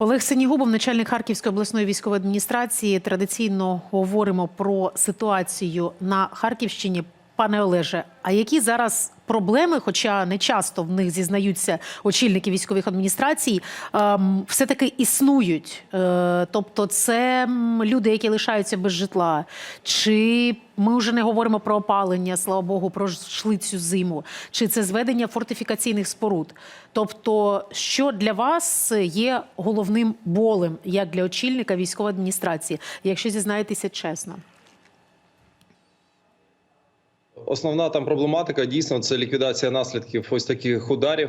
Олег Сенігубов, начальник Харківської обласної військової адміністрації. Традиційно говоримо про ситуацію на Харківщині. Пане Олеже, а які зараз проблеми, хоча не часто в них зізнаються очільники військових адміністрацій, ем, все-таки існують? Е, тобто, це люди, які лишаються без житла, чи ми вже не говоримо про опалення, слава Богу, пройшли цю зиму, чи це зведення фортифікаційних споруд? Тобто, що для вас є головним болем, як для очільника військової адміністрації, якщо зізнаєтеся чесно? Основна там проблематика дійсно це ліквідація наслідків ось таких ударів,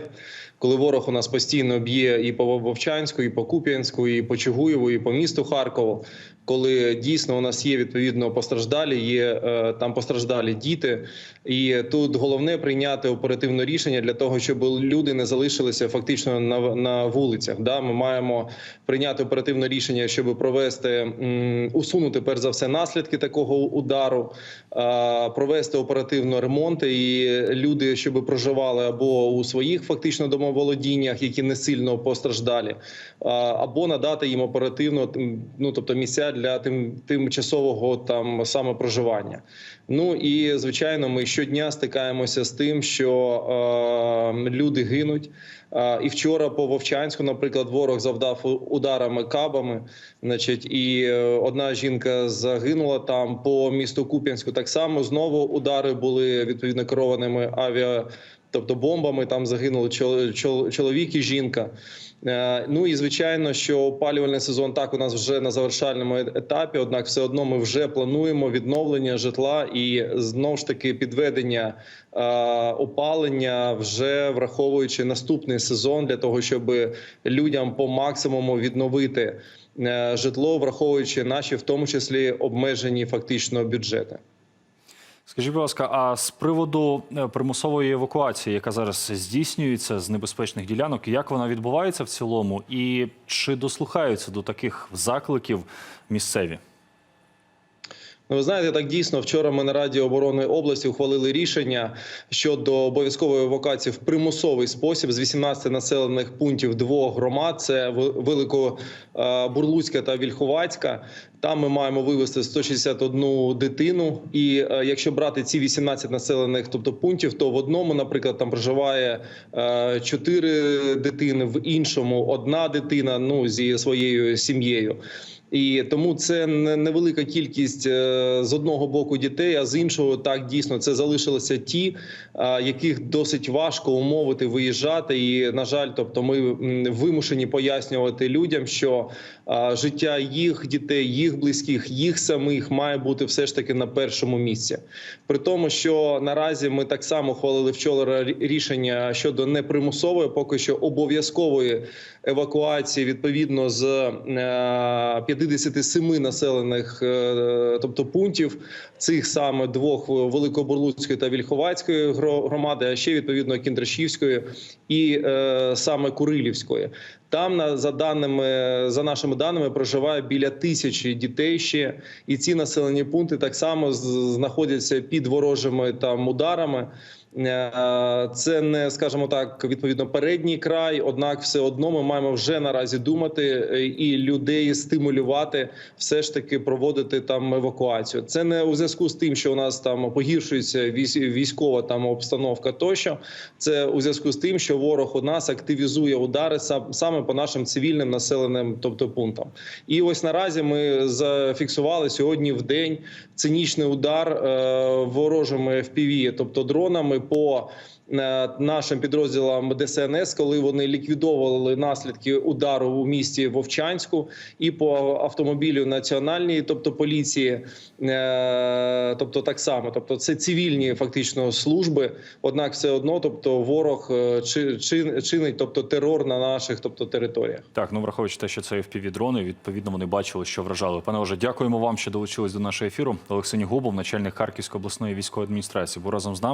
коли ворог у нас постійно б'є і по Вовчанську, і по Куп'янську, і по Чугуєву, і по місту Харкову. Коли дійсно у нас є відповідно постраждалі, є е, там постраждалі діти, і тут головне прийняти оперативне рішення для того, щоб люди не залишилися фактично на, на вулицях. Да, ми маємо прийняти оперативне рішення, щоб провести усунути перш за все наслідки такого удару, е, провести оперативно ремонти, і люди, щоб проживали або у своїх фактично домоволодіннях, які не сильно постраждалі, а, або надати їм оперативно ну тобто місця для тим тимчасового там саме проживання. Ну і звичайно, ми щодня стикаємося з тим, що е, люди гинуть. Е, і вчора по Вовчанську, наприклад, ворог завдав ударами кабами. Значить, і е, одна жінка загинула там по місту Куп'янську. Так само знову удари були відповідно керованими авіа. Тобто бомбами там загинули чол- чол- чоловік і жінка. Е, Ну і звичайно, що опалювальний сезон так у нас вже на завершальному е- етапі. Однак, все одно ми вже плануємо відновлення житла і знову ж таки підведення е, опалення, вже враховуючи наступний сезон, для того, щоб людям по максимуму відновити житло, враховуючи наші, в тому числі обмежені фактично бюджети. Скажіть, будь ласка, а з приводу е, примусової евакуації, яка зараз здійснюється з небезпечних ділянок, як вона відбувається в цілому, і чи дослухаються до таких закликів місцеві? Ну, ви знаєте, так дійсно вчора ми на Раді оборони області ухвалили рішення щодо обов'язкової евакуації в примусовий спосіб з 18 населених пунктів двох громад: це Великобурлуцька та Вільховацька. Там ми маємо вивезти 161 дитину. І е, якщо брати ці 18 населених, тобто пунктів, то в одному, наприклад, там проживає е, 4 дитини, в іншому одна дитина. Ну зі своєю сім'єю. І тому це не- невелика кількість е, з одного боку дітей, а з іншого так дійсно це залишилися ті, е, яких досить важко умовити виїжджати. І на жаль, тобто ми вимушені пояснювати людям, що е, життя їх дітей, їх близьких, їх самих має бути все ж таки на першому місці. При тому, що наразі ми так само ухвалили вчора рі- рішення щодо непримусової, поки що обов'язкової евакуації відповідно з е, 57 населених, е, тобто пунктів цих саме двох Великобурлуцької та Вільховацької гро- громади, а ще відповідно Кіндрашівської і е, саме Курилівської. Там за даними за нашими даними проживає біля тисячі дітей ще, і ці населені пункти так само знаходяться під ворожими там ударами. Е, Це не скажімо так, відповідно передній край. Однак, все одно ми маємо вже наразі думати е, і людей стимулювати, все ж таки проводити там евакуацію. Це не у зв'язку з тим, що у нас там погіршується військ- військова там обстановка. Тощо це у зв'язку з тим, що ворог у нас активізує удари сам- саме по нашим цивільним населеним, тобто пунктам. І ось наразі ми зафіксували сьогодні в день цинічний удар е, ворожими FPV, тобто дронами по нашим підрозділам ДСНС, коли вони ліквідовували наслідки удару у місті Вовчанську, і по автомобілю національної, тобто поліції, е, тобто так само, тобто це цивільні фактично служби. Однак, все одно, тобто ворог е, чи, чи, чинить, тобто терор на наших, тобто територіях. Так, ну враховуючи те, що це FPV-дрони, відповідно вони бачили, що вражали. Пане Оже, дякуємо вам, що долучились до нашого ефіру. Олексій Губов, начальник Харківської обласної військової адміністрації, був разом з нами.